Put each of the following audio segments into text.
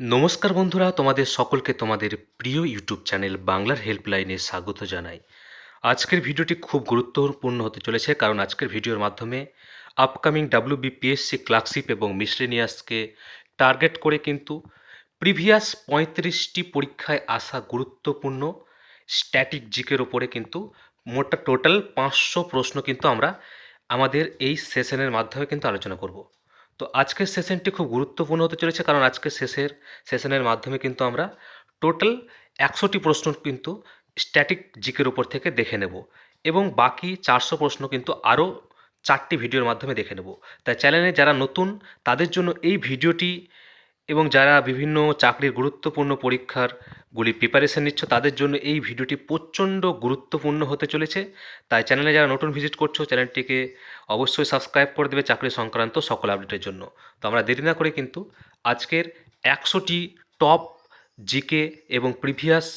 নমস্কার বন্ধুরা, তোমাদের সকলকে তোমাদের প্রিয় ইউটিউব চ্যানেল বাংলার হেল্পলাইনে স্বাগত জানাই। আজকের ভিডিওটি খুব গুরুত্বপূর্ণ হতে চলেছে কারণ আজকের ভিডিওর মাধ্যমে আপকামিং ডাব্লিউ বিপিএসসি ক্লার্কশিপ এবং মিসলেনিয়াসকে টার্গেট করে কিন্তু প্রিভিয়াস পঁয়ত্রিশটি পরীক্ষায় আসা গুরুত্বপূর্ণ স্ট্যাটিক জিকের ওপরে কিন্তু মোটা টোটাল পাঁচশো প্রশ্ন কিন্তু আমরা আমাদের এই সেশনের মাধ্যমে কিন্তু আলোচনা করব। তো আজকের সেশনটি খুব গুরুত্বপূর্ণ হতে চলেছে কারণ আজকের শেষের সেশনের মাধ্যমে কিন্তু আমরা টোটাল একশোটি প্রশ্ন কিন্তু স্ট্যাটিক জিকের উপর থেকে দেখে নেব এবং বাকি চারশো প্রশ্ন কিন্তু আরও চারটি ভিডিওর মাধ্যমে দেখে নেব। তাই চ্যানেলে যারা নতুন, তাদের জন্য এই ভিডিওটি এবং যারা বিভিন্ন চাকরির গুরুত্বপূর্ণ পরীক্ষার গুলি প্রিপারেশন নিচ্ছ, তাদের জন্য এই ভিডিওটি প্রচণ্ড গুরুত্বপূর্ণ হতে চলেছে। তাই চ্যানেলে যারা নতুন ভিজিট করছ চ্যানেলটিকে অবশ্যই সাবস্ক্রাইব করে দেবে চাকরি সংক্রান্ত সকল আপডেটের জন্য। তো আমরা দেরি না করে কিন্তু আজকের একশোটি টপ জিকে এবং প্রিভিয়াস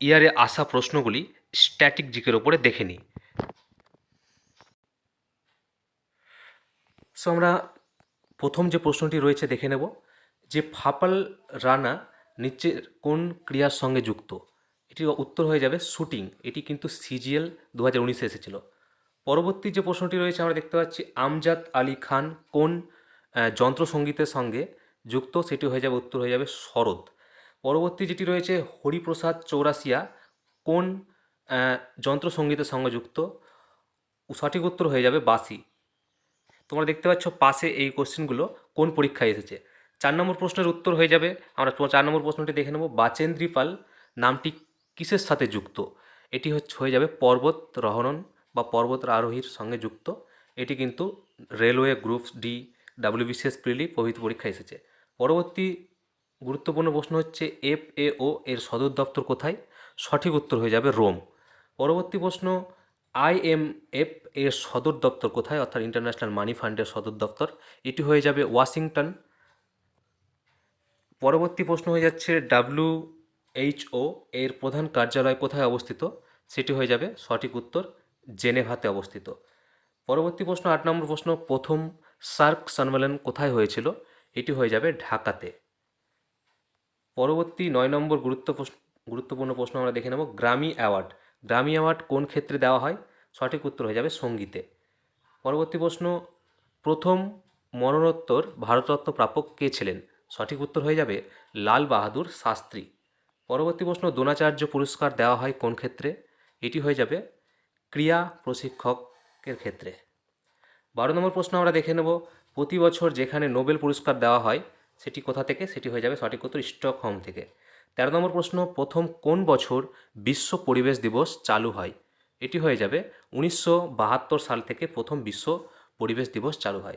ইয়ারে আসা প্রশ্নগুলি স্ট্যাটিক জিকের ওপরে দেখে নিই। সো আমরা প্রথম যে প্রশ্নটি রয়েছে দেখে নেব, যে ফাপাল রানা নিচের কোন ক্রিয়ার সঙ্গে যুক্ত? এটির উত্তর হয়ে যাবে শুটিং। এটি কিন্তু সিজিএল দু হাজার উনিশে এসেছিল। পরবর্তী যে প্রশ্নটি রয়েছে, আমরা দেখতে পাচ্ছি আমজাদ আলী খান কোন যন্ত্রসঙ্গীতের সঙ্গে যুক্ত? সেটি হয়ে যাবে, উত্তর হয়ে যাবে শরৎ। পরবর্তী যেটি রয়েছে, হরিপ্রসাদ চৌরাসিয়া কোন যন্ত্রসঙ্গীতের সঙ্গে যুক্ত? সঠিক উত্তর হয়ে যাবে বাসি তোমরা দেখতে পাচ্ছ পাশে এই কোশ্চেনগুলো কোন পরীক্ষায় এসেছে? চার নম্বর প্রশ্নের উত্তর হয়ে যাবে। আমরা চার নম্বর প্রশ্নটি দেখে নেব। বাচেন্দ্রী পাল নামটি কিসের সাথে যুক্ত? এটি হচ্ছে, হয়ে যাবে পর্বত রহরণ বা পর্বত আরোহীর সঙ্গে যুক্ত। এটি কিন্তু railway group D, WBCS prelim প্রভৃতি পরীক্ষায় এসেছে। পরবর্তী গুরুত্বপূর্ণ প্রশ্ন হচ্ছে এফ এ ও এর সদর দপ্তর কোথায়? সঠিক উত্তর হয়ে যাবে রোম। পরবর্তী প্রশ্ন, আইএমএফ এর সদর দপ্তর কোথায়? অর্থাৎ ইন্টারন্যাশনাল মানি ফান্ডের সদর দপ্তর। এটি হয়ে যাবে ওয়াশিংটন পরবর্তী প্রশ্ন হয়ে যাচ্ছে ডাব্লিউ এইচও এর প্রধান কার্যালয় কোথায় অবস্থিত? সেটি হয়ে যাবে সঠিক উত্তর জেনেভাতে অবস্থিত। পরবর্তী প্রশ্ন, আট নম্বর প্রশ্ন, প্রথম সার্ক সম্মেলন কোথায় হয়েছিল? এটি হয়ে যাবে ঢাকাতে। পরবর্তী নয় নম্বর গুরুত্ব গুরুত্বপূর্ণ প্রশ্ন আমরা দেখে নেব, গ্রামি অ্যাওয়ার্ড। গ্রামি অ্যাওয়ার্ড কোন ক্ষেত্রে দেওয়া হয়? সঠিক উত্তর হয়ে যাবে সঙ্গীতে। পরবর্তী প্রশ্ন, প্রথম মরণোত্তর ভারতরত্ন প্রাপক কে ছিলেন? সঠিক উত্তর হয়ে যাবে লাল বাহাদুর শাস্ত্রী। পরবর্তী প্রশ্ন, দ্রোণাচার্য পুরস্কার দেওয়া হয় কোন ক্ষেত্রে? এটি হয়ে যাবে ক্রিয়া প্রশিক্ষকের ক্ষেত্রে। বারো নম্বর প্রশ্ন আমরা দেখে নেব, প্রতি বছর যেখানে নোবেল পুরস্কার দেওয়া হয়, সেটি কোথা থেকে? সেটি হয়ে যাবে সঠিক উত্তর স্টকহোম থেকে। তেরো নম্বর প্রশ্ন, প্রথম কোন বছর বিশ্ব পরিবেশ দিবস চালু হয়? এটি হয়ে যাবে উনিশশো বাহাত্তর সাল থেকে প্রথম বিশ্ব পরিবেশ দিবস চালু হয়।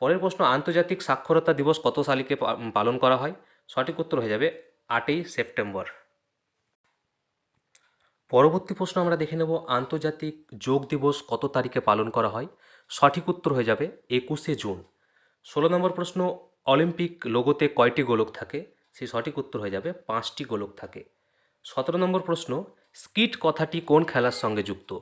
পরের প্রশ্ন, আন্তর্জাতিক সাক্ষরতা দিবস কত সালিকে পালন করা হয়? সঠিক উত্তর হয়ে যাবে আটই সেপ্টেম্বর। পরবর্তী প্রশ্ন আমরা দেখে নেব, আন্তর্জাতিক যোগ দিবস কত তারিখে পালন করা হয়? সঠিক উত্তর হয়ে যাবে একুশে জুন। ষোলো নম্বর প্রশ্ন, অলিম্পিক লোগোতে কয়টি গোলক থাকে? সেই সঠিক উত্তর হয়ে যাবে পাঁচটি গোলক থাকে। সতেরো নম্বর প্রশ্ন, স্কিট কথাটি কোন খেলার সঙ্গে যুক্ত?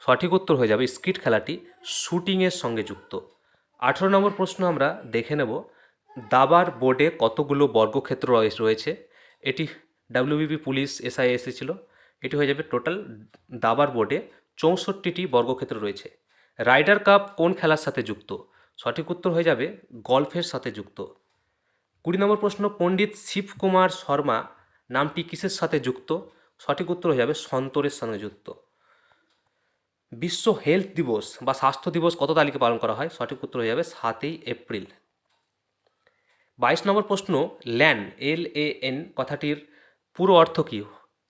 সঠিক উত্তর হয়ে যাবে স্কিট খেলাটি শুটিংয়ের সঙ্গে যুক্ত। আঠেরো নম্বর প্রশ্ন আমরা দেখে নেব, দাবার বোর্ডে কতগুলো বর্গক্ষেত্র রয়ে- রয়েছে? এটি ডাব্লিউবিপি পুলিশ এসআই এসেছিল এটি হয়ে যাবে টোটাল দাবার বোর্ডে চৌষট্টিটি বর্গক্ষেত্র রয়েছে। রাইডার কাপ কোন খেলার সাথে যুক্ত? সঠিক উত্তর হয়ে যাবে গল্ফের সাথে যুক্ত। কুড়ি নম্বর প্রশ্ন, পণ্ডিত শিবকুমার শর্মা নামটি কিসের সাথে যুক্ত? সঠিক উত্তর হয়ে যাবে সন্তরের সঙ্গে যুক্ত। বিশ্ব হেলথ দিবস বা স্বাস্থ্য দিবস কত তারিখে পালন করা হয়? সঠিক উত্তর হয়ে যাবে সাতই এপ্রিল। বাইশ নম্বর প্রশ্ন, ল্যান, এল এ এন কথাটির পুরো অর্থ কী?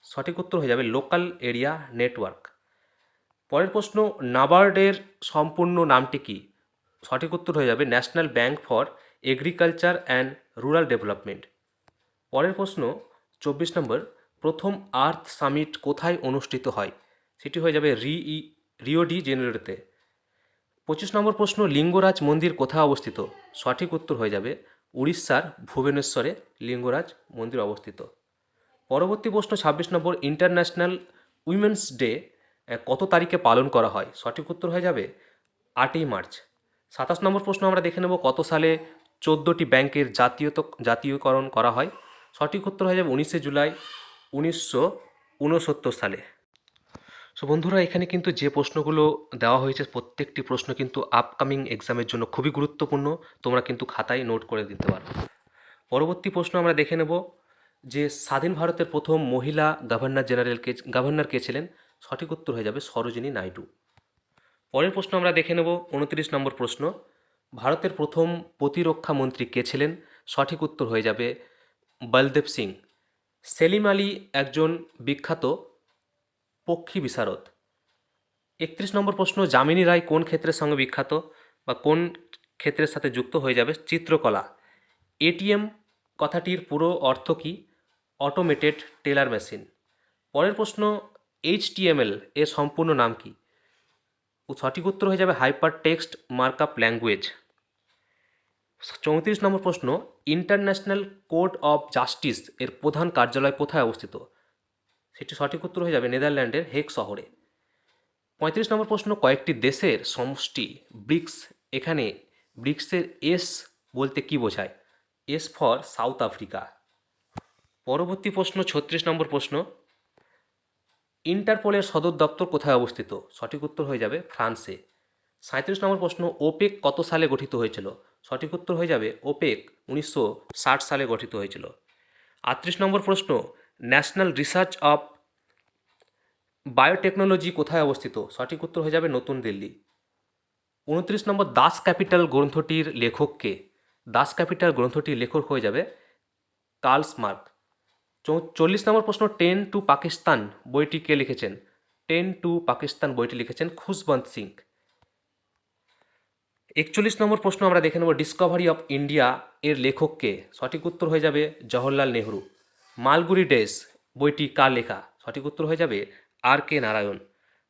সঠিক উত্তর হয়ে যাবে লোকাল এরিয়া নেটওয়ার্ক। পরের প্রশ্ন, নাবার্ডের সম্পূর্ণ নামটি কী? সঠিক উত্তর হয়ে যাবে National Bank for Agriculture and Rural Development. পরের প্রশ্ন, চব্বিশ নম্বর, প্রথম আর্থ সামিট কোথায় অনুষ্ঠিত হয়? সেটি হয়ে যাবে রি রিও ডি জেনেরোতে পঁচিশ নম্বর প্রশ্ন, লিঙ্গরাজ মন্দির কোথায় অবস্থিত? সঠিক উত্তর হয়ে যাবে উড়িষ্যার ভুবনেশ্বরে লিঙ্গরাজ মন্দির অবস্থিত। পরবর্তী প্রশ্ন, ছাব্বিশ নম্বর, ইন্টারন্যাশনাল উইমেন্স ডে কত তারিখে পালন করা হয়? সঠিক উত্তর হয়ে যাবে আটই মার্চ। সাতাশ নম্বর প্রশ্ন, আমরা দেখে নেব কত সালে চোদ্দোটি ব্যাংকের জাতীয়ত, জাতীয়করণ করা হয়? সঠিক উত্তর হয়ে যাবে উনিশে জুলাই উনিশশো উনসত্তর সালে। সো বন্ধুরা, এখানে কিন্তু যে প্রশ্নগুলো দেওয়া হয়েছে, প্রত্যেকটি প্রশ্ন কিন্তু আপকামিং এক্সামের জন্য খুবই গুরুত্বপূর্ণ। তোমরা কিন্তু খাতায় নোট করে দিতে পারো। পরবর্তী প্রশ্ন আমরা দেখে নেব যে, স্বাধীন ভারতের প্রথম মহিলা গভর্নর জেনারেল কে গভর্নর কে ছিলেন? সঠিক উত্তর হয়ে যাবে সরোজিনী নাইডু। পরের প্রশ্ন আমরা দেখে নেব উনত্রিশ নম্বর প্রশ্ন। ভারতের প্রথম প্রতিরক্ষা মন্ত্রী কে ছিলেন? সঠিক উত্তর হয়ে যাবে বলদেব সিং। সেলিম আলী একজন বিখ্যাত পক্ষী বিশারদ একত্রিশ নম্বর প্রশ্ন, যামিনী রায় কোন ক্ষেত্রের সঙ্গে বিখ্যাত বা কোন ক্ষেত্রের সাথে যুক্ত হয়ে যাবে চিত্রকলা? এটিএম কথাটির পুরো অর্থ কি? অটোমেটেড টেলার মেশিন পরের প্রশ্ন, এইচটিএমএল এর সম্পূর্ণ নাম কি? সঠিক উত্তর হয়ে যাবে হাইপার টেক্সট মার্কআপ ল্যাঙ্গুয়েজ চৌত্রিশ নম্বর প্রশ্ন ইন্টারন্যাশনাল কোর্ট অফ জাস্টিস এর প্রধান কার্যালয় কোথায় অবস্থিত? সেটি সঠিক উত্তর হয়ে যাবে নেদারল্যান্ডের হেক শহরে। পঁয়ত্রিশ নম্বর প্রশ্ন, কয়েকটি দেশের সমষ্টি ব্রিক্স, এখানে ব্রিক্সের এস বলতে কি বোঝায়? S for South Africa. পরবর্তী প্রশ্ন, ছত্রিশ নম্বর প্রশ্ন, ইন্টারপোলের সদর দপ্তর কোথায় অবস্থিত? সঠিক উত্তর হয়ে যাবে ফ্রান্সে। সাঁত্রিশ নম্বর প্রশ্ন, ওপেক কত সালে গঠিত হয়েছিল? সঠিক উত্তর হয়ে যাবে ওপেক উনিশশো ষাট সালে গঠিত হয়েছিল। আটত্রিশ নম্বর প্রশ্ন ন্যাশনাল রিসার্চ অফ বায়োটেকনোলজি কোথায় অবস্থিত? সঠিক উত্তর হয়ে যাবে নতুন দিল্লি। উনত্রিশ নম্বর দাস ক্যাপিটাল গ্রন্থটির লেখককে দাস ক্যাপিটাল গ্রন্থটির লেখক হয়ে যাবে কার্ল স্মার্ক। চল্লিশ নম্বর প্রশ্ন, টেন টু পাকিস্তান বইটি কে লিখেছেন? টেন টু পাকিস্তান বইটি লিখেছেন খুশবন্ত সিং। একচল্লিশ নম্বর প্রশ্ন আমরা দেখে নেব, ডিসকভারি অফ ইন্ডিয়া এর লেখককে সঠিক উত্তর হয়ে যাবে জওহরলাল নেহরু। মালগুড়ি ডেস, বইটি কার লেখা? সঠিক উত্তর হয়ে যাবে আর কে নারায়ণ।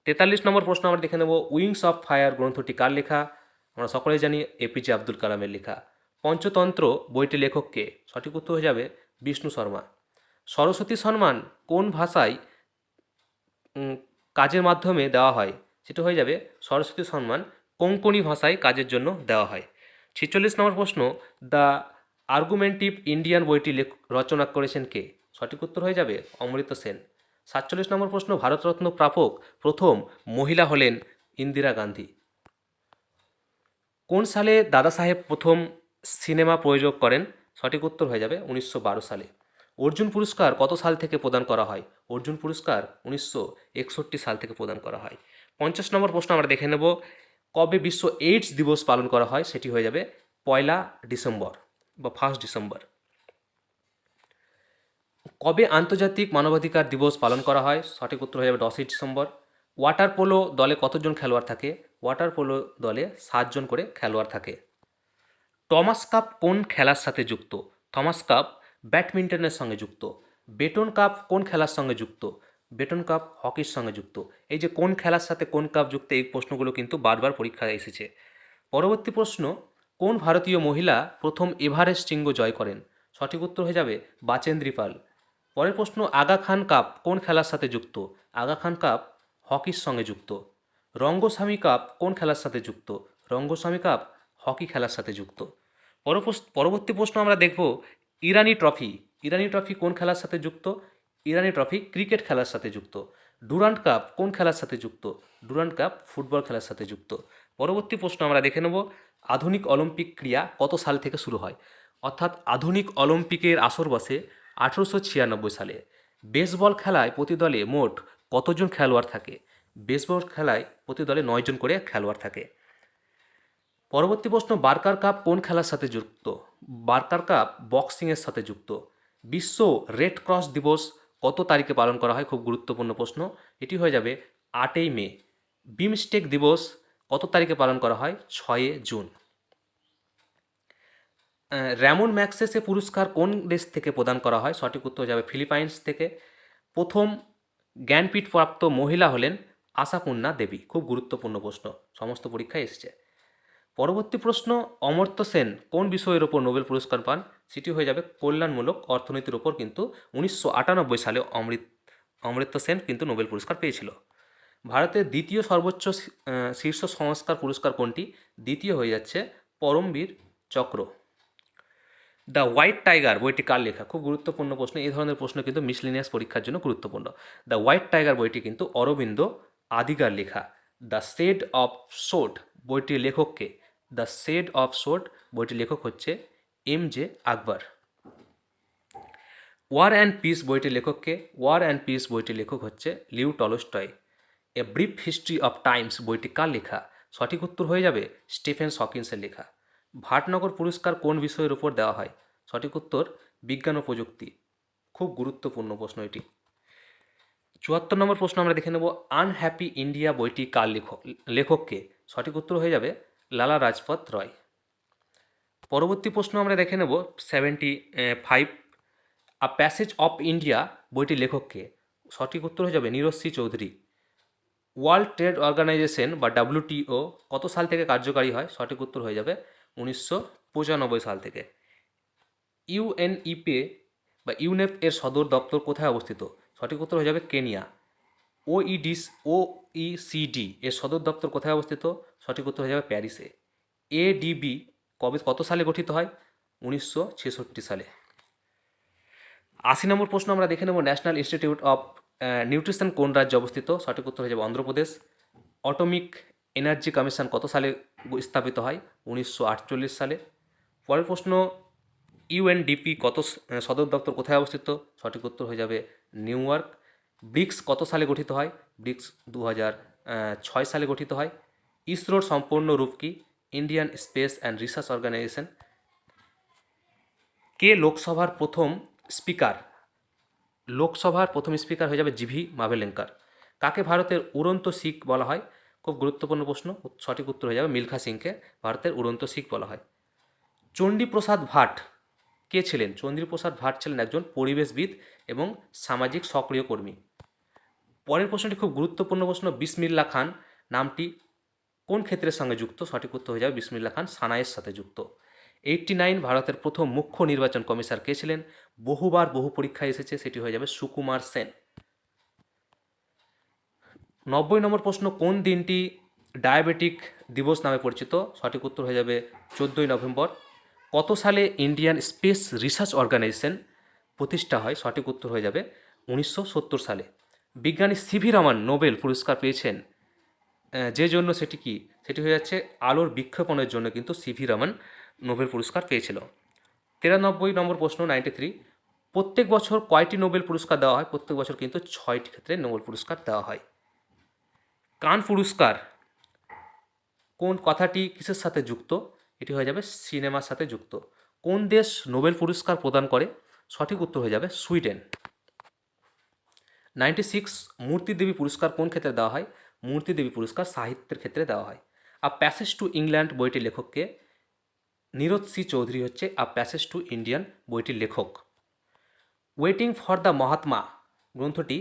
তেতাল্লিশ নম্বর প্রশ্ন আমরা দেখে নেব, উইংস অফ ফায়ার গ্রন্থটি কার লেখা? আমরা সকলেই জানি এপিজে আব্দুল কালামের লেখা। পঞ্চতন্ত্র বইটি লেখককে সঠিক উত্তর হয়ে যাবে বিষ্ণু শর্মা। সরস্বতী সম্মান কোন ভাষায় কাজের মাধ্যমে দেওয়া হয়? সেটা হয়ে যাবে সরস্বতী সম্মান কোঙ্কণি ভাষায় কাজের জন্য দেওয়া হয়। ছেচল্লিশ নম্বর প্রশ্ন, দ্য আর্গুমেন্টিভ ইন্ডিয়ান বইটি রচনা করেছেন কে? সঠিক উত্তর হয়ে যাবে অমৃত সেন। সাতচল্লিশ নম্বর প্রশ্ন, ভারতরত্ন প্রাপক প্রথম মহিলা হলেন ইন্দিরা গান্ধী। কোন সালে দাদা সাহেব প্রথম সিনেমা প্রয়োগ করেন? সঠিক উত্তর হয়ে যাবে উনিশশো বারো সালে। অর্জুন পুরস্কার কত সাল থেকে প্রদান করা হয়? অর্জুন পুরস্কার উনিশশো একষট্টি সাল থেকে প্রদান করা হয়। পঞ্চাশ নম্বর প্রশ্ন আমরা দেখে নেব। কবে বিশ্ব এইডস দিবস পালন করা হয়? সেটি হয়ে যাবে পয়লা ডিসেম্বর বা ফার্স্ট ডিসেম্বর। কবে আন্তর্জাতিক মানবাধিকার দিবস পালন করা হয়? সঠিক উত্তর হয়ে যাবে দশই ডিসেম্বর। ওয়াটার পোলো দলে কতজন খেলোয়াড় থাকে? ওয়াটার পোলো দলে সাতজন করে খেলোয়াড় থাকে। টমাস কাপ কোন খেলার সাথে যুক্ত? থমাস কাপ ব্যাডমিন্টনের সঙ্গে যুক্ত। বেটন কাপ কোন খেলার সঙ্গে যুক্ত? বেটন কাপ হকির সঙ্গে যুক্ত। এই যে কোন খেলার সাথে কোন কাপ যুক্ত, এই প্রশ্নগুলো কিন্তু বারবার পরীক্ষায় এসেছে। পরবর্তী প্রশ্ন, কোন ভারতীয় মহিলা প্রথম এভারেস্ট শৃঙ্গ জয় করেন? সঠিক উত্তর হয়ে যাবে বাচেন্দ্রী পাল পরের প্রশ্ন, আগা খান কাপ কোন খেলার সাথে যুক্ত? আগা খান কাপ হকির সঙ্গে যুক্ত। রঙ্গস্বামী কাপ কোন খেলার সাথে যুক্ত? রঙ্গস্বামী কাপ হকি খেলার সাথে যুক্ত। পরবর্তী প্রশ্ন আমরা দেখব, ইরানি ট্রফি ইরানি ট্রফি কোন খেলার সাথে যুক্ত? ইরানি ট্রফি ক্রিকেট খেলার সাথে যুক্ত। ডুরান্ট কাপ কোন খেলার সাথে যুক্ত? ডুরান্ট কাপ ফুটবল খেলার সাথে যুক্ত। পরবর্তী প্রশ্ন আমরা দেখে নেব, আধুনিক অলিম্পিক ক্রিয়া কত সাল থেকে শুরু হয়? অর্থাৎ আধুনিক অলিম্পিকের আসর বসে আঠেরোশো ছিয়ানব্বই সালে বেসবল খেলায় প্রতি দলে মোট কতজন খেলোয়াড় থাকে? বেসবল খেলায় প্রতি দলে নয়জন করে খেলোয়াড় থাকে। পরবর্তী প্রশ্ন, বার্কার কাপ কোন খেলার সাথে যুক্ত? বার্কার কাপ বক্সিংয়ের সাথে যুক্ত। বিশ্ব রেড ক্রস দিবস কত তারিখে পালন করা হয়? খুব গুরুত্বপূর্ণ প্রশ্ন। এটি হয়ে যাবে আটই মে। বিমস্টেক দিবস কত তারিখে পালন করা হয়? ছয়ে জুন। র্যামন ম্যাক্সেসে পুরস্কার কোন দেশ থেকে প্রদান করা হয়? সঠিক উত্তর যাবে ফিলিপাইন্স থেকে। প্রথম জ্ঞানপীঠ প্রাপ্ত মহিলা হলেন আশাপূর্ণা দেবী। খুব গুরুত্বপূর্ণ প্রশ্ন, সমস্ত পরীক্ষায় এসেছে। পরবর্তী প্রশ্ন, অমর্ত্য সেন কোন বিষয়ের ওপর নোবেল পুরস্কার পান? সেটি হয়ে যাবে কল্যাণমূলক অর্থনীতির ওপর কিন্তু উনিশশো আটানব্বই সালে অমৃত অমৃত্য সেন কিন্তু নোবেল পুরস্কার পেয়েছিল। ভারতের দ্বিতীয় সর্বোচ্চ শীর্ষ সংস্কার পুরস্কার কোনটি? দ্বিতীয় হয়ে যাচ্ছে পরমবীর চক্র। দ্য হোয়াইট টাইগার বইটি কার লেখা? খুব গুরুত্বপূর্ণ প্রশ্ন। এই ধরনের প্রশ্ন কিন্তু মিসলিনিয়াস পরীক্ষার জন্য গুরুত্বপূর্ণ। দ্য হোয়াইট টাইগার বইটি কিন্তু অরবিন্দ আদিগার লেখা। দ্য সেড অফ সোড বইটির লেখককে দ্য সেড অফ সোড বইটির লেখক হচ্ছে M J Akbar War and Peace বইটির লেখককে ওয়ার অ্যান্ড পিস বইটির লেখক হচ্ছে Leo Tolstoy. A Brief History of Times বইটি কার লেখা? সঠিক উত্তর হয়ে যাবে স্টিফেন সকিন্সের লেখা। ভাটনগর পুরস্কার কোন বিষয়ের উপর দেওয়া হয়? সঠিক উত্তর, বিজ্ঞান ও প্রযুক্তি। খুব গুরুত্বপূর্ণ প্রশ্ন এটি। চুয়াত্তর নম্বর প্রশ্ন আমরা দেখে নেব, আনহ্যাপি ইন্ডিয়া বইটি কার লেখক লেখককে? সঠিক উত্তর হয়ে যাবে লালা রাজপথ রয়। পরবর্তী প্রশ্ন আমরা দেখে নেব, seventy five, A Passage of India বইটির লেখককে? সঠিক উত্তর হয়ে যাবে Neeraj Chowdhury. World Trade Organisation বা ডাব্লিউটিও কত সাল থেকে কার্যকারী হয়? সঠিক উত্তর হয়ে যাবে উনিশশো পঁচানব্বই সাল থেকে। ইউএনইপে বা ইউনেপ এর সদর দপ্তর কোথায় অবস্থিত? সঠিক উত্তর হয়ে যাবে কেনিয়া। ওইডিস ওইসিডি এর সদর দপ্তর কোথায় অবস্থিত? সঠিক উত্তর হয়ে যাবে প্যারিসে। এডিবি কবে, কত সালে গঠিত হয়? উনিশশো ছেষট্টি সালে। আশি নম্বর প্রশ্ন আমরা দেখে নেব। ন্যাশনাল ইনস্টিটিউট অফ নিউট্রিশন কোন রাজ্যে অবস্থিত? সঠিক উত্তর হয়ে যাবে অন্ধ্রপ্রদেশ। অটোমিক এনার্জি কমিশন কত সালে স্থাপিত হয়? উনিশশো আটচল্লিশ সালে। পরের প্রশ্ন ইউএনডিপি কত সদর দপ্তর কোথায় অবস্থিত? সঠিক উত্তর হয়ে যাবে নিউ ইয়র্ক ব্রিক্স কত সালে গঠিত হয়? ব্রিক্স দু ছয় সালে গঠিত হয়। ইসরোর সম্পূর্ণ রূপ কি? Indian Space and Research Organisation. কে লোকসভার প্রথম স্পিকার? লোকসভার প্রথম স্পিকার হয়ে যাবে জিভি মাভেলেঙ্কার। কাকে ভারতের উড়ন্ত শিখ বলা হয়? খুব গুরুত্বপূর্ণ প্রশ্ন, সঠিক উত্তর হয়ে যাবে মিলখা সিংকে ভারতের উড়ন্ত শিখ বলা হয়। চণ্ডীপ্রসাদ ভাট কে ছিলেন? চন্দ্রপ্রসাদ ভাট ছিলেন একজন পরিবেশবিদ এবং সামাজিক সক্রিয় কর্মী। পরের প্রশ্নটি খুব গুরুত্বপূর্ণ প্রশ্ন, বিসমিল্লা খান নামটি কোন ক্ষেত্রের সঙ্গে যুক্ত? সঠিক উত্তর হয়ে যাবে বিসমিল্লা খান সানাইয়ের সাথে যুক্ত। এইটটি নাইন ভারতের প্রথম মুখ্য নির্বাচন কমিশনার কে ছিলেন? বহুবার বহু পরীক্ষায় এসেছে, সেটি হয়ে যাবে সুকুমার সেন। নব্বই নম্বর প্রশ্ন, কোন দিনটি ডায়াবেটিক দিবস নামে পরিচিত? সঠিক উত্তর হয়ে যাবে চোদ্দোই নভেম্বর। কত সালে ইন্ডিয়ান স্পেস রিসার্চ অর্গানাইজেশন প্রতিষ্ঠা হয়? সঠিক উত্তর হয়ে যাবে উনিশশো সত্তর সালে। বিজ্ঞানী সিভি রমন নোবেল পুরস্কার পেয়েছেন যে জন্য সেটি কি? সেটি হয়ে যাচ্ছে আলোর বিক্ষেপণের জন্য কিন্তু সিভি রমন নোবেল পুরস্কার পেয়েছিল। তিরানব্বই নম্বর প্রশ্ন নাইনটি থ্রি প্রত্যেক বছর কয়টি নোবেল পুরস্কার দেওয়া হয়? প্রত্যেক বছর কিন্তু ছয়টি ক্ষেত্রে নোবেল পুরস্কার দেওয়া হয়। কান পুরস্কার কোন কথাটি কিসের সাথে যুক্ত? এটি হয়ে যাবে সিনেমার সাথে যুক্ত। কোন দেশ নোবেল পুরস্কার প্রদান করে? সঠিক উত্তর হয়ে যাবে সুইডেন। নাইনটি সিক্স মূর্তি দেবী পুরস্কার কোন ক্ষেত্রে দেওয়া হয়? মূর্তি দেবী পুরস্কার সাহিত্যের ক্ষেত্রে দেওয়া হয়। আ প্যাসেজ টু ইংল্যান্ড বইটির লেখককে নীরজ সি চৌধুরী হচ্ছে আ প্যাসেজ টু ইন্ডিয়ান বইটির লেখক। ওয়েটিং ফর দ্য মহাত্মা গ্রন্থটি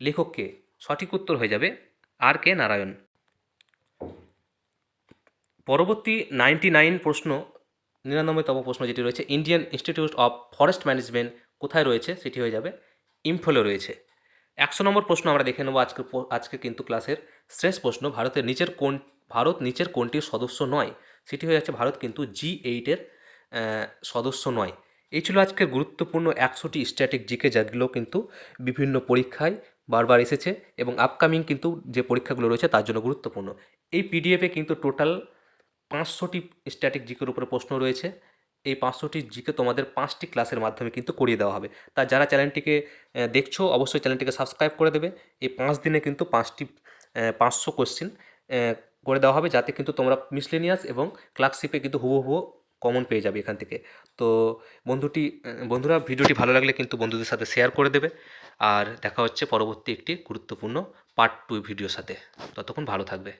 লেখককে সঠিক উত্তর হয়ে যাবে আর কে নারায়ণ? পরবর্তী নাইনটি নাইন প্রশ্ন, নিরানব্বইতম প্রশ্ন যেটি রয়েছে, Indian Institute of Forest Management কোথায় রয়েছে? সেটি হয়ে যাবে ইম্ফলে রয়েছে। একশো নম্বর প্রশ্ন আমরা দেখে নেব আজকে আজকে কিন্তু ক্লাসের শেষ প্রশ্ন, ভারতের নিচের কোন, ভারত নিচের কোনটির সদস্য নয়? সেটি হয়ে যাচ্ছে ভারত কিন্তু জি এইটের সদস্য নয়। এই ছিল আজকের গুরুত্বপূর্ণ একশোটি স্ট্যাটিক জিকে যেগুলো কিন্তু বিভিন্ন পরীক্ষায় বারবার এসেছে এবং আপকামিং কিন্তু যে পরীক্ষাগুলো রয়েছে তার জন্য গুরুত্বপূর্ণ। এই পিডিএফে কিন্তু টোটাল পাঁচশোটি স্ট্যাটিক জিকের উপরে প্রশ্ন রয়েছে। এই পাঁচশোটি জিকে তোমাদের পাঁচটি ক্লাসের মাধ্যমে কিন্তু করিয়ে দেওয়া হবে। তা যারা চ্যানেলটিকে দেখছ অবশ্যই চ্যানেলটিকে সাবস্ক্রাইব করে দেবে। এই পাঁচ দিনে কিন্তু পাঁচটি পাঁচশো কোশ্চেন করে দেওয়া হবে যাতে কিন্তু তোমরা মিসলেনিয়াস এবং ক্লার্কশিপে কিন্তু হুবহু কমন পেয়ে যাবে এখান থেকে। তো বন্ধুটি, বন্ধুরা ভিডিওটি ভালো লাগলে কিন্তু বন্ধুদের সাথে শেয়ার করে দেবে। আর দেখা হচ্ছে পরবর্তী একটি গুরুত্বপূর্ণ পার্ট টু ভিডিওর সাথে। ততক্ষণ ভালো থাকবে।